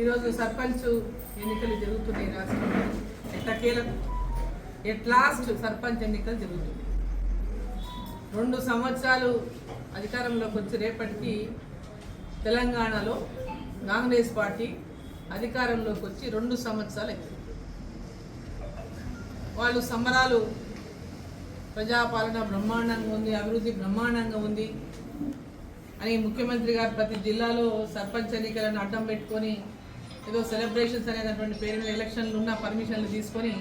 ఈరోజు సర్పంచ్ ఎన్నికలు జరుగుతున్నాయి రాష్ట్రంలో ఎట్టకేలకు ఎట్ లాస్ట్ సర్పంచ్ ఎన్నికలు జరుగుతుంది రెండు సంవత్సరాలు అధికారంలోకి వచ్చి రేపటికి తెలంగాణలో కాంగ్రెస్ పార్టీ అధికారంలోకి వచ్చి రెండు సంవత్సరాలు అయింది. వాళ్ళు సంబరాలు ప్రజాపాలన బ్రహ్మాండంగా ఉంది అభివృద్ధి బ్రహ్మాండంగా ఉంది అని ముఖ్యమంత్రి గారు ప్రతి జిల్లాలో సర్పంచ్ ఎన్నికలను అడ్డం పెట్టుకొని ఏదో సెలబ్రేషన్స్ అనేటటువంటి పేరు మీద ఎలక్షన్లు ఉన్న పర్మిషన్లు తీసుకొని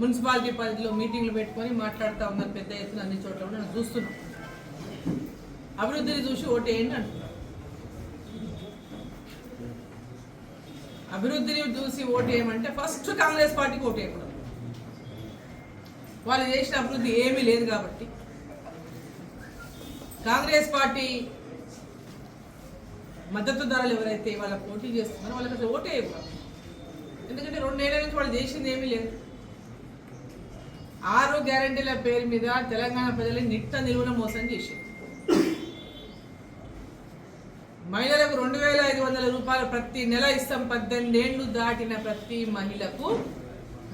మున్సిపాలిటీ పరిధిలో మీటింగ్లు పెట్టుకొని మాట్లాడుతూ ఉన్నారు పెద్ద ఎత్తున అన్ని చోట్ల కూడా. నేను చూస్తున్నాం అభివృద్ధిని చూసి ఓటేయండి అంటున్నారు అభివృద్ధిని చూసి ఓటేయమంటే ఫస్ట్ కాంగ్రెస్ పార్టీకి ఓటేయకూడదు వాళ్ళు చేసిన అభివృద్ధి ఏమీ లేదు కాబట్టి. కాంగ్రెస్ పార్టీ మద్దతుదారులు ఎవరైతే వాళ్ళ పోటీ చేస్తున్నారో వాళ్ళకి అసలు ఓటే ఇవ్వరు. ఎందుకంటే రెండేళ్ళ నుంచి వాళ్ళు చేసింది ఏమీ లేదు. ఆరు గ్యారంటీల పేరు మీద తెలంగాణ ప్రజలు నిట్ట నిలువున మోసం చేసింది మహిళలకు రెండు వేల ఐదు వందల రూపాయలు ప్రతి నెల ఇస్తాం. పద్దెనిమిది ఏళ్ళు దాటిన ప్రతి మహిళకు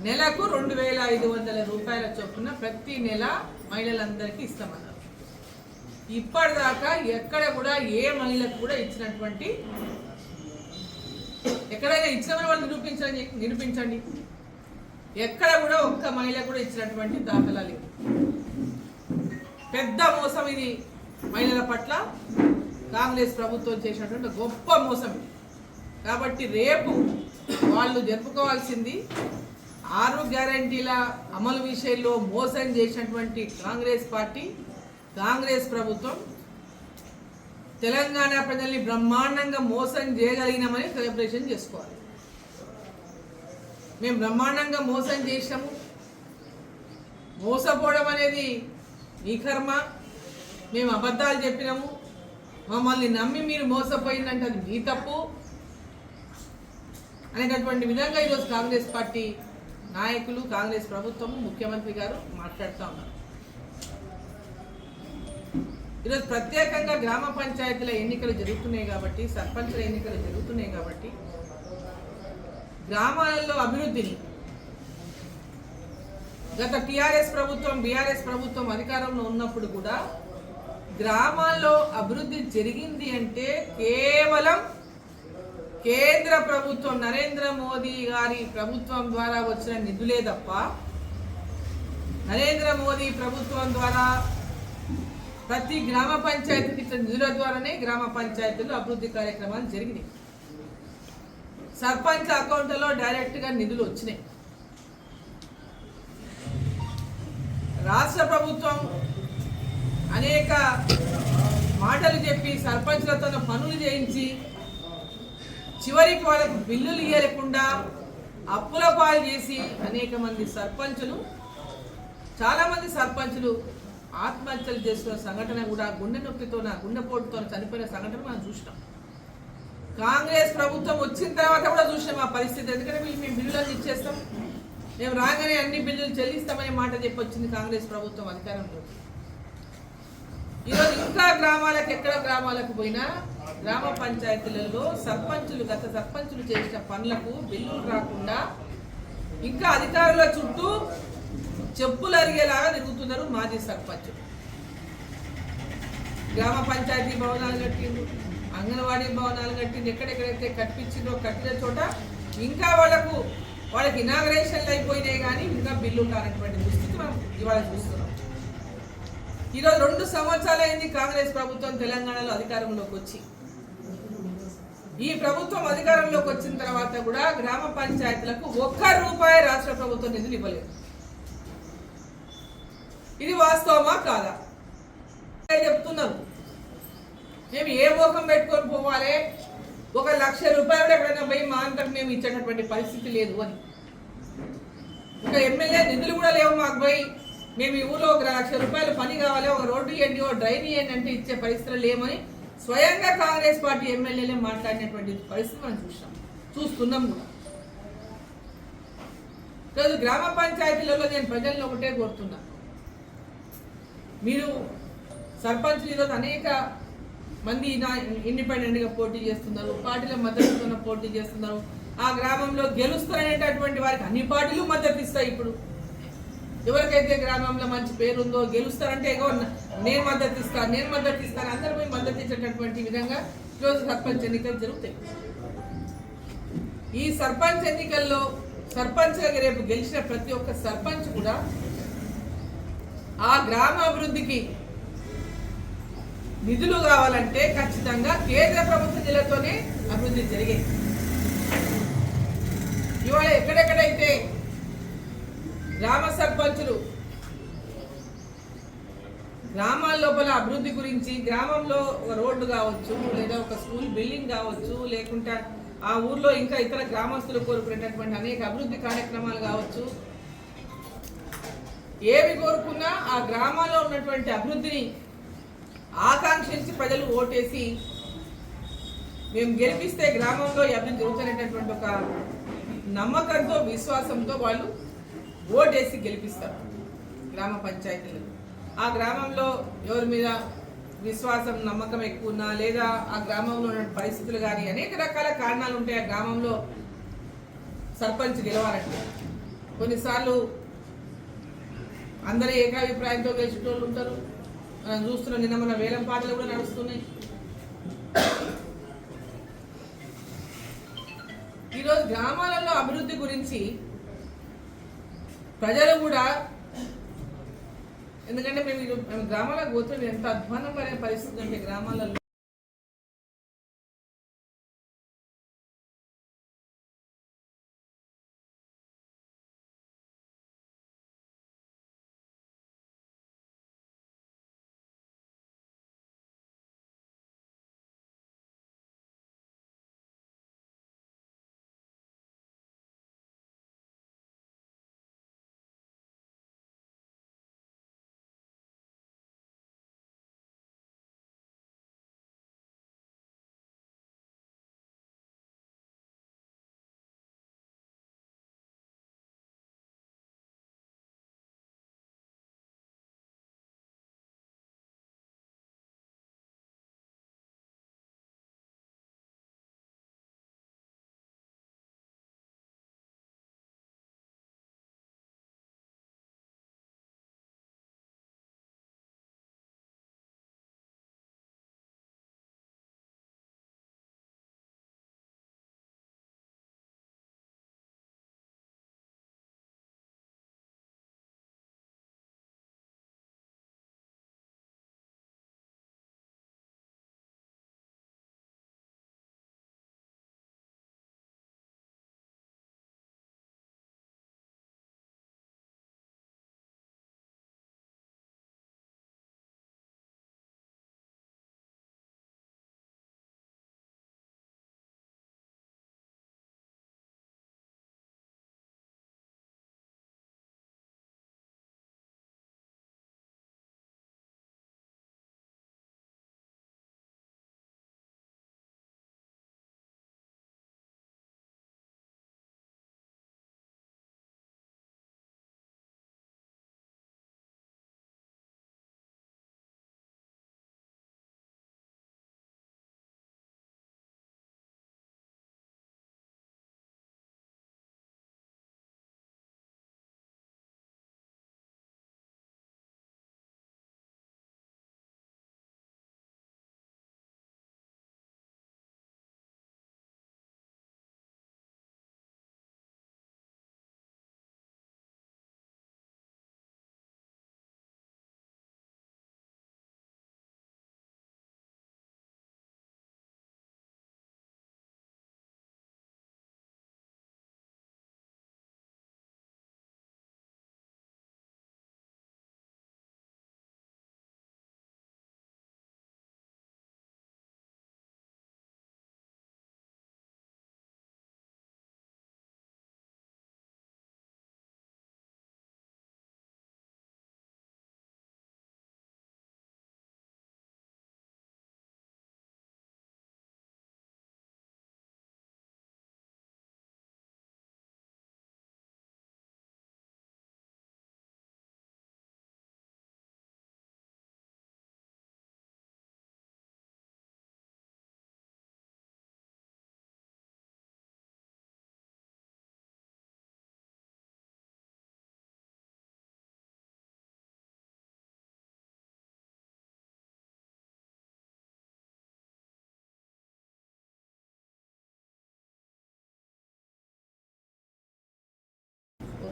నెలకు రెండు వేల ఐదు వందల రూపాయల చొప్పున ప్రతి నెల మహిళలందరికీ ఇస్తామన్నారు. ఇప్పటిదాకా ఎక్కడ కూడా ఏ మహిళకు కూడా ఇచ్చినటువంటి ఎక్కడైనా ఇచ్చిన వాళ్ళు నిరూపించండి నిరూపించండి. ఎక్కడ కూడా ఒక్క మహిళ కూడా ఇచ్చినటువంటి దాఖలా లేదు. పెద్ద మోసం ఇది మహిళల పట్ల. కాంగ్రెస్ ప్రభుత్వం చేసినటువంటి గొప్ప మోసం ఇది. కాబట్టి రేపు వాళ్ళు జరుపుకోవాల్సింది ఆరు గ్యారంటీల అమలు విషయంలో మోసం చేసినటువంటి కాంగ్రెస్ పార్టీ కాంగ్రెస్ ప్రభుత్వం తెలంగాణ ప్రజల్ని బ్రహ్మాండంగా మోసం చేయగలిగినామని సెలబ్రేషన్ చేసుకోవాలి. మేము బ్రహ్మాండంగా మోసం చేసినాము. మోసపోవడం అనేది మీ కర్మ. మేము అబద్ధాలు చెప్పినాము. మమ్మల్ని నమ్మి మీరు మోసపోయిందంటే అది మీ తప్పు అనేటటువంటి విధంగా ఈరోజు కాంగ్రెస్ పార్టీ నాయకులు కాంగ్రెస్ ప్రభుత్వం ముఖ్యమంత్రి గారు మాట్లాడుతూ ఉన్నారు. ఈరోజు ప్రత్యేకంగా గ్రామ పంచాయతీల ఎన్నికలు జరుగుతున్నాయి కాబట్టి సర్పంచుల ఎన్నికలు జరుగుతున్నాయి కాబట్టి గ్రామాలలో అభివృద్ధిని గత టీఆర్ఎస్ ప్రభుత్వం బీఆర్ఎస్ ప్రభుత్వం అధికారంలో ఉన్నప్పుడు కూడా గ్రామాల్లో అభివృద్ధి జరిగింది అంటే కేవలం కేంద్ర ప్రభుత్వం నరేంద్ర మోదీ గారి ప్రభుత్వం ద్వారా వచ్చిన నిధులే తప్ప నరేంద్ర మోదీ ప్రభుత్వం ద్వారా ప్రతి గ్రామ పంచాయతీకి ఇచ్చిన నిధుల ద్వారానే గ్రామ పంచాయతీలు అభివృద్ధి కార్యక్రమాలు జరిగినాయి. సర్పంచ్ అకౌంట్లో డైరెక్ట్గా నిధులు వచ్చినాయి. రాష్ట్ర ప్రభుత్వం అనేక మాటలు చెప్పి సర్పంచ్లతో పనులు చేయించి చివరికి వాళ్ళకు బిల్లులు ఇవ్వకుండా అప్పుల పాలు చేసి అనేక మంది సర్పంచులు చాలామంది సర్పంచులు ఆత్మహత్యలు చేసిన సంఘటన కూడా గుండె నొప్పితో గుండెపోటుతో చనిపోయిన సంఘటన మనం చూసినాం. కాంగ్రెస్ ప్రభుత్వం వచ్చిన తర్వాత కూడా చూసినాం ఆ పరిస్థితి. ఎందుకంటే మేము మేము బిల్లులు ఇచ్చేస్తాం. మేము రాగానే అన్ని బిల్లులు చెల్లిస్తామనే మాట చెప్పొచ్చింది కాంగ్రెస్ ప్రభుత్వం అధికారంలో. ఈరోజు ఇంకా గ్రామాలకు ఎక్కడ గ్రామాలకు పోయినా గ్రామ పంచాయతీలలో సర్పంచులు గత సర్పంచులు చేసిన పనులకు బిల్లులు రాకుండా ఇంకా అధికారుల చుట్టూ చెప్పులు అరిగేలాగా తిరుగుతున్నారు మాజీ సర్పంచ్. గ్రామ పంచాయతీ భవనాలు కట్టిండ్రు అంగన్వాడీ భవనాలు కట్టిండు ఎక్కడెక్కడైతే కట్టించిండ్రో కట్టిన చోట ఇంకా వాళ్ళకు వాళ్ళకి ఇనాగరేషన్లు అయిపోయినాయి కానీ ఇంకా బిల్లు కానటువంటి దుస్థితి మనం ఇవాళ చూస్తున్నాం. ఈరోజు రెండు సంవత్సరాలు అయింది కాంగ్రెస్ ప్రభుత్వం తెలంగాణలో అధికారంలోకి వచ్చి. ఈ ప్రభుత్వం అధికారంలోకి వచ్చిన తర్వాత కూడా గ్రామ పంచాయతీలకు ఒక్క రూపాయి రాష్ట్ర ప్రభుత్వం నిధులు ఇవ్వలేదు. ఇది వాస్తవమా కాదా? చెప్తున్నాను. మేము ఏ మోహం పెట్టుకొని పోవాలి? ఒక లక్ష రూపాయలు ఎక్కడైనా పోయి మా అంతకు మేము ఇచ్చేటటువంటి పరిస్థితి లేదు అని. ఒక ఎమ్మెల్యే నిధులు కూడా లేవు మాకు పోయి. మేము ఈ ఊళ్ళో ఒక లక్ష రూపాయలు పని కావాలి ఒక రోడ్డు ఇవ్వండి ఒక డ్రైన్ ఇవ్వండి అంటే ఇచ్చే పరిస్థితులు లేమని స్వయంగా కాంగ్రెస్ పార్టీ ఎమ్మెల్యేలే మాట్లాడినటువంటి పరిస్థితి మనం చూసాం చూస్తున్నాం కూడా. ఈరోజు గ్రామ పంచాయతీలలో నేను ప్రజలను ఒకటే కోరుతున్నా. మీరు సర్పంచ్ ఈరోజు అనేక మంది ఇండిపెండెంట్గా పోటీ చేస్తున్నారు పార్టీల మద్దతుతో పోటీ చేస్తున్నారు. ఆ గ్రామంలో గెలుస్తారనేటటువంటి వారికి అన్ని పార్టీలు మద్దతు ఇస్తాయి ఇప్పుడు. ఎవరికైతే గ్రామంలో మంచి పేరు ఉందో గెలుస్తారంటే ఎగో నేను మద్దతు ఇస్తాను నేను మద్దతు ఇస్తాను అందరూ పోయి మద్దతు ఇచ్చేటటువంటి విధంగా ఈరోజు సర్పంచ్ ఎన్నికలు జరుగుతాయి. ఈ సర్పంచ్ ఎన్నికల్లో సర్పంచ్గా రేపు గెలిచిన ప్రతి ఒక్క సర్పంచ్ కూడా ఆ గ్రామ అభివృద్ధికి నిధులు కావాలంటే ఖచ్చితంగా కేంద్ర ప్రభుత్వ నిధులతోనే అభివృద్ధి జరిగేది ఇవాళ ఎక్కడెక్కడైతే గ్రామ సర్పంచులు గ్రామాల లోపల అభివృద్ధి గురించి గ్రామంలో ఒక రోడ్డు కావచ్చు లేదా ఒక స్కూల్ బిల్డింగ్ కావచ్చు లేకుంటే ఆ ఊర్లో ఇంకా ఇతర గ్రామస్తులు కోరుకునేటటువంటి అనేక అభివృద్ధి కార్యక్రమాలు కావచ్చు ఏవి కోరుకున్నా ఆ గ్రామాల్లో ఉన్నటువంటి అభివృద్ధిని ఆకాంక్షించి ప్రజలు ఓటేసి మేము గెలిపిస్తే గ్రామంలో అభివృద్ధి జరుగుతున్నటువంటి ఒక నమ్మకంతో విశ్వాసంతో వాళ్ళు ఓటేసి గెలిపిస్తారు గ్రామ పంచాయతీలు. ఆ గ్రామంలో ఎవరి మీద విశ్వాసం నమ్మకం ఎక్కువ ఉన్నా లేదా ఆ గ్రామంలో ఉన్న పరిస్థితులు కానీ అనేక రకాల కారణాలు ఉంటాయి ఆ గ్రామంలో సర్పంచ్ గెలవాలంటే కొన్నిసార్లు అందరూ ఏకాభిప్రాయంతో గెలిచేటోళ్ళు ఉంటారు. మనం చూస్తున్నాం నిన్న మన వేలం పాటలు కూడా నడుస్తున్నాయి. ఈరోజు గ్రామాలలో అభివృద్ధి గురించి ప్రజలు కూడా ఎందుకంటే మేము మేము గ్రామాలకు పోతుంది ఎంత అధ్వానమైన పరిస్థితి అంటే గ్రామాలలో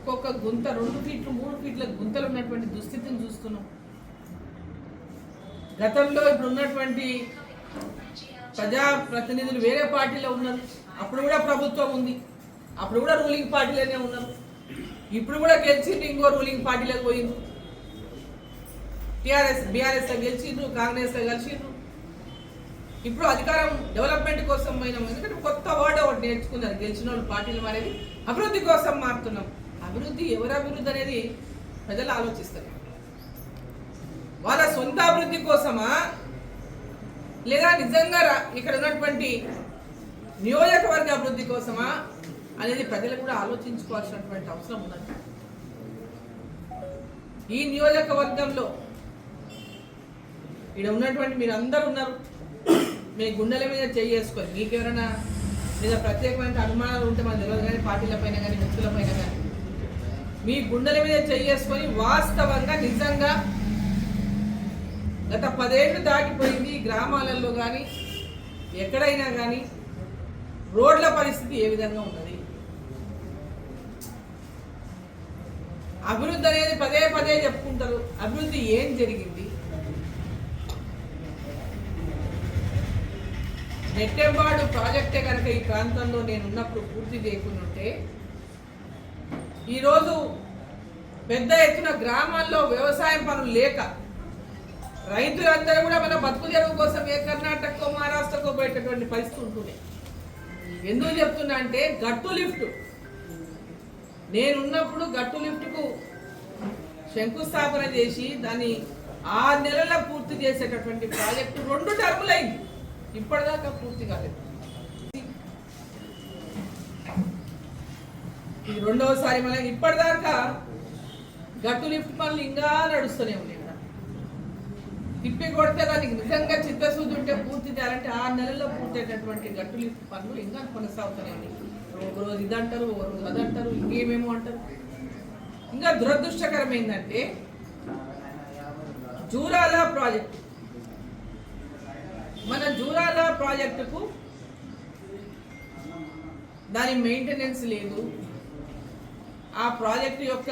ఒక్కొక్క గుంత రెండు ఫీట్లు మూడు ఫీట్ల గుంతలు ఉన్నటువంటి దుస్థితిని చూస్తున్నాం. గతంలో ఇప్పుడు ఉన్నటువంటి ప్రజా ప్రతినిధులు వేరే పార్టీలో ఉన్నారు. అప్పుడు కూడా ప్రభుత్వం ఉంది. అప్పుడు కూడా రూలింగ్ పార్టీలోనే ఉన్నారు. ఇప్పుడు కూడా గెలిచింది ఇంకో రూలింగ్ పార్టీలోకి పోయింది టీఆర్ఎస్ బీఆర్ఎస్లో గెలిచిండ్రు కాంగ్రెస్లో కలిసిండ్రు. ఇప్పుడు అధికారం డెవలప్మెంట్ కోసం పోయినాం. ఎందుకంటే కొత్త వర్డ్ ఒకటి నేర్చుకున్నారు. గెలిచిన వాళ్ళు పార్టీలు మారేది. అభివృద్ధి కోసం మారుతున్నాం. అభివృద్ధి ఎవరి అభివృద్ధి అనేది ప్రజలు ఆలోచిస్తారు. వాళ్ళ సొంత అభివృద్ధి కోసమా? లేదా నిజంగా రా- ఇక్కడ ఉన్నటువంటి నియోజకవర్గ అభివృద్ధి కోసమా అనేది ప్రజలు కూడా ఆలోచించుకోవాల్సినటువంటి అవసరం ఉన్నది. ఈ నియోజకవర్గంలో ఇక్కడ ఉన్నటువంటి మీరు అందరు ఉన్నారు. మీ గుండెల మీద చేసుకొని మీకు ఎవరైనా లేదా ప్రత్యేకమైన అనుమానాలు ఉంటే మన తెలియదు కానీ పార్టీల పైన కానీ వ్యక్తుల పైన కానీ మీ గుండెల మీద చేసుకొని వాస్తవంగా నిజంగా గత పదేళ్ళు దాటిపోయింది గ్రామాలలో కానీ ఎక్కడైనా కానీ రోడ్ల పరిస్థితి ఏ విధంగా ఉన్నది? అభివృద్ధి అనేది పదే పదే చెప్పుకుంటారు. అభివృద్ధి ఏం జరిగింది? నెట్టెంబాడు ప్రాజెక్టే కనుక ఈ ప్రాంతంలో నేను ఉన్నప్పుడు పూర్తి ఉంటే ఈరోజు పెద్ద ఎత్తున గ్రామాల్లో వ్యవసాయం పనులు లేక రైతులందరూ కూడా మన బతుకు తెరువు కోసం ఏ కర్ణాటకకో మహారాష్ట్రకో పోయేటటువంటి పరిస్థితి ఉంటుంది ఎందుకు చెప్తున్నా అంటే గట్టు లిఫ్ట్. నేనున్నప్పుడు గట్టు లిఫ్ట్కు శంకుస్థాపన చేసి దాన్ని ఆరు నెలల పూర్తి చేసేటటువంటి ప్రాజెక్టు రెండు టర్ములైంది. ఇప్పటిదాకా పూర్తి కాలేదు. ఈ రెండవసారి మన ఇప్పటిదాకా గట్టు లిఫ్ట్ పనులు ఇంకా నడుస్తూనే ఉన్నాయి ఇక్కడ తిప్పి కొడితే దానికి నిజంగా చిత్తశుద్ధి ఉంటే పూర్తి చేయాలంటే ఆరు నెలల్లో పూర్తి గట్టు లిఫ్ట్ పనులు ఇంకా కొనసాగుతూనే ఉన్నాయి. ఒక రోజు ఇది అంటారు ఒక రోజు అది అంటారు ఇంకేమేమో అంటారు. ఇంకా దురదృష్టకరం ఏంటంటే జూరాల ప్రాజెక్టు. మన జూరాల ప్రాజెక్టుకు దాని మెయింటెనెన్స్ లేదు. ఆ ప్రాజెక్టు యొక్క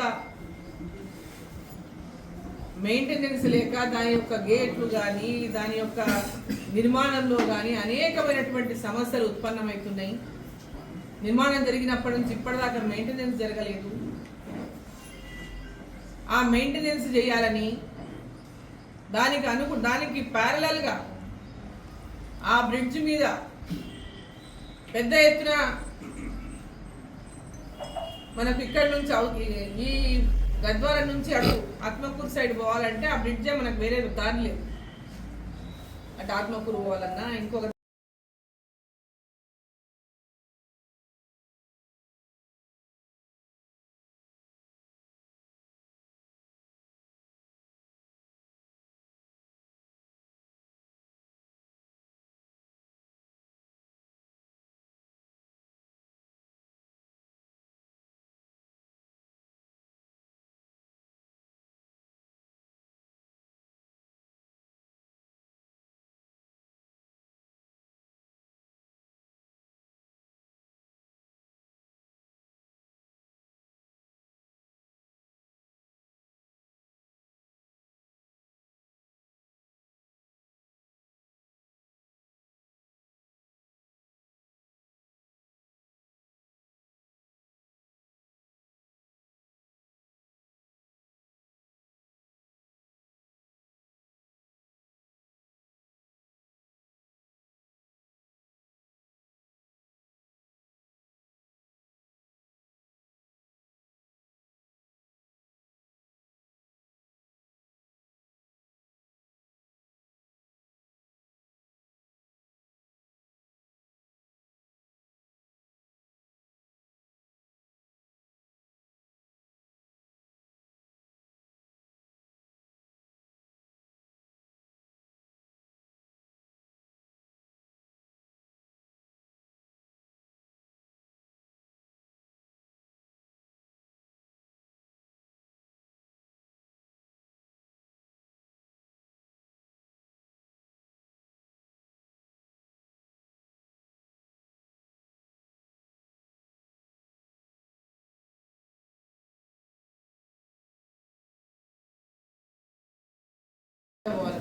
మెయింటెనెన్స్ లేక దాని యొక్క గేట్లు కానీ దాని యొక్క నిర్మాణంలో కానీ అనేకమైనటువంటి సమస్యలు ఉత్పన్నమవుతున్నాయి. నిర్మాణం జరిగినప్పటి నుంచి ఇప్పటిదాకా మెయింటెనెన్స్ జరగలేదు. ఆ మెయింటెనెన్స్ చేయాలని దానికి అనుకు దానికి ప్యారలల్గా ఆ బ్రిడ్జ్ మీద పెద్ద ఎత్తున మనకు ఇక్కడ నుంచి ఈ- ఈ గద్వాల నుంచి అటు ఆత్మకూరు సైడ్ పోవాలంటే ఆ బ్రిడ్జే మనకు వేరే దారి లేదు. అటు ఆత్మకూరు పోవాలన్నా ఇంకొక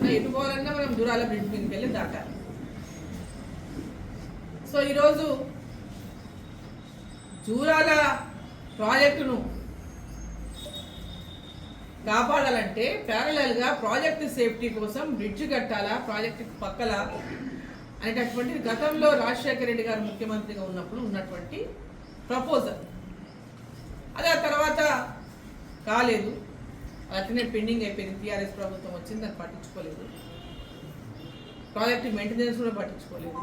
పోవాలన్నా ఎటు పోవాలన్నా మనం దూరాల బ్రిడ్జ్ మీదకి వెళ్ళి దాటాలి. సో ఈరోజు జూరాల ప్రాజెక్టును కాపాడాలంటే ప్యారలల్గా ప్రాజెక్టు ప్రాజెక్ట్ సేఫ్టీ కోసం బ్రిడ్జ్ కట్టాలా ప్రాజెక్టు పక్కల అనేటటువంటి గతంలో రాజశేఖర రెడ్డి గారు ముఖ్యమంత్రిగా ఉన్నప్పుడు ఉన్నటువంటి ప్రపోజల్. అది ఆ తర్వాత కాలేదు. అట్లనే పెండింగ్ అయిపోయింది. టీఆర్ఎస్ ప్రభుత్వం వచ్చింది దాన్ని పట్టించుకోలేదు. ప్రాజెక్ట్ మెయింటెనెన్స్ కూడా పట్టించుకోలేదు.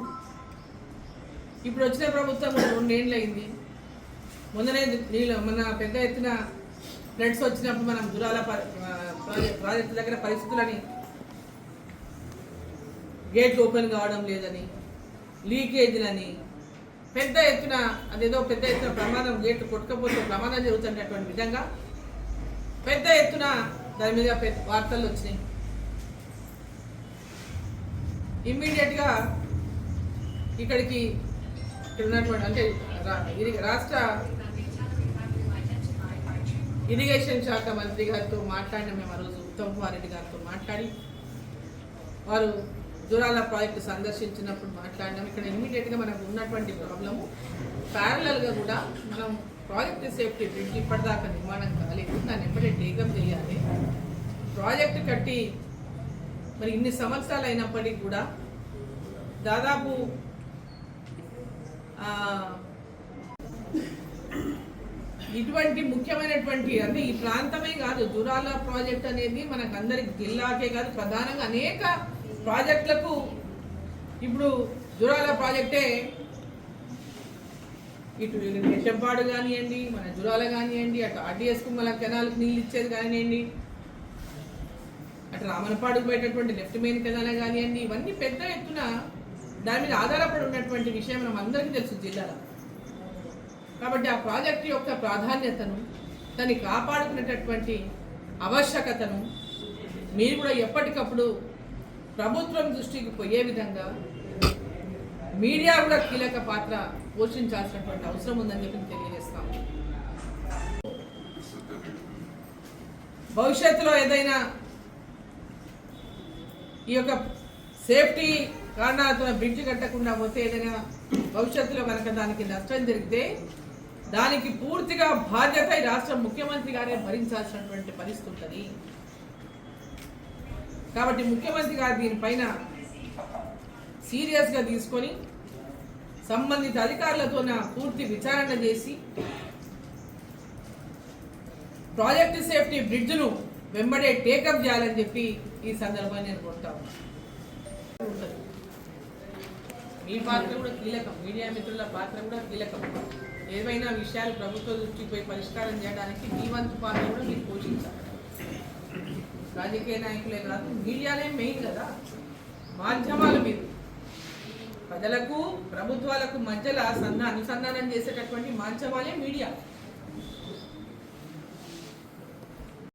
ఇప్పుడు వచ్చిన ప్రభుత్వం రెండేళ్ళు అయింది. మొన్ననే నీళ్ళు మన పెద్ద ఎత్తున ఫ్లడ్స్ వచ్చినప్పుడు మనం దురాల ప్రాజెక్ట్ ప్రాజెక్టు దగ్గర పరిస్థితులని గేట్లు ఓపెన్ కావడం లేదని లీకేజీలని పెద్ద ఎత్తున అదేదో పెద్ద ఎత్తున ప్రమాదం గేట్లు కొట్టుకపోతే ప్రమాదం జరుగుతున్నటువంటి విధంగా పెద్ద ఎత్తున దాని మీద పెద్ద వార్తలు వచ్చినాయి. ఇమ్మీడియట్గా ఇక్కడికి ఇక్కడ ఉన్నటువంటి అంటే రాష్ట్ర ఇరిగేషన్ శాఖ మంత్రి గారితో మాట్లాడిన మేము ఆ రోజు ఉత్తమ్ కుమార్ రెడ్డి గారితో మాట్లాడి వారు దూరాల ప్రాజెక్టు సందర్శించినప్పుడు మాట్లాడినాం. ఇక్కడ ఇమ్మీడియట్గా మనకు ఉన్నటువంటి ప్రాబ్లము ప్యారలల్గా కూడా మనం ప్రాజెక్ట్ సేఫ్టీ బ్రిడ్జ్ ఇప్పటిదాకా నిర్మాణం కాలేదు. దాన్ని ఎప్పుడే టేకప్ చేయాలి. ప్రాజెక్టు కట్టి మరి ఇన్ని సంవత్సరాలు అయినప్పటికీ కూడా దాదాపు ఇటువంటి ముఖ్యమైనటువంటి అంటే ఈ ప్రాంతమే కాదు జురాల ప్రాజెక్ట్ అనేది మనకు అందరికి జిల్లాకే కాదు ప్రధానంగా అనేక ప్రాజెక్టులకు ఇప్పుడు జురాల ప్రాజెక్టే ఇటు నిషంపాడు కానివ్వండి మన జురాల కానివ్వండి అటు ఆర్డీఎస్కు మన కెనాలకు నీళ్ళు ఇచ్చేది కానివ్వండి అటు రామనపాడుకు పోయేటటువంటి లెఫ్ట్ మెయిన్ కెనాలే కానివ్వండి ఇవన్నీ పెద్ద ఎత్తున దాని మీద ఆధారపడి ఉన్నటువంటి విషయం మనం అందరికీ తెలుసు జిల్లాలో. కాబట్టి ఆ ప్రాజెక్టు యొక్క ప్రాధాన్యతను దాన్ని కాపాడుకునేటటువంటి ఆవశ్యకతను మీరు కూడా ఎప్పటికప్పుడు ప్రభుత్వం దృష్టికి పోయే విధంగా మీడియా కూడా కీలక పాత్ర పోషించాల్సినటువంటి అవసరం ఉందని చెప్పి తెలియజేస్తాం. భవిష్యత్తులో ఏదైనా ఈ యొక్క సేఫ్టీ కారణాలతో బ్రిడ్జ్ కట్టకుండా పోతే ఏదైనా భవిష్యత్తులో కనుక దానికి నష్టం జరిగితే దానికి పూర్తిగా బాధ్యత ఈ రాష్ట్ర ముఖ్యమంత్రి గారే భరించాల్సినటువంటి పరిస్థితి ఉంటుంది. కాబట్టి ముఖ్యమంత్రి గారు దీనిపైన సీరియస్గా తీసుకొని సంబంధిత అధికారులతో పూర్తి విచారణ చేసి ప్రాజెక్ట్ సేఫ్టీ బ్రిడ్జ్ను వెంబడే టేకప్ చేయాలని చెప్పి ఈ సందర్భంగా నేను కోరుతా మీ పాత్ర కూడా కీలకం. మీడియా మిత్రుల పాత్ర కూడా కీలకం. ఏవైనా విషయాలు ప్రభుత్వ దృష్టికి పోయి పరిష్కారం చేయడానికి మీ వంతు పాత్ర కూడా మీరు పోషించాలి. రాజకీయ నాయకులే కాదు మీడియానే మెయిన్ కదా. మాధ్యమాలు మీరు ప్రజలకు ప్రభుత్వాలకు మధ్యలో సంధ అనుసంధానం చేసేటటువంటి మాధ్యమాలే మీడియా.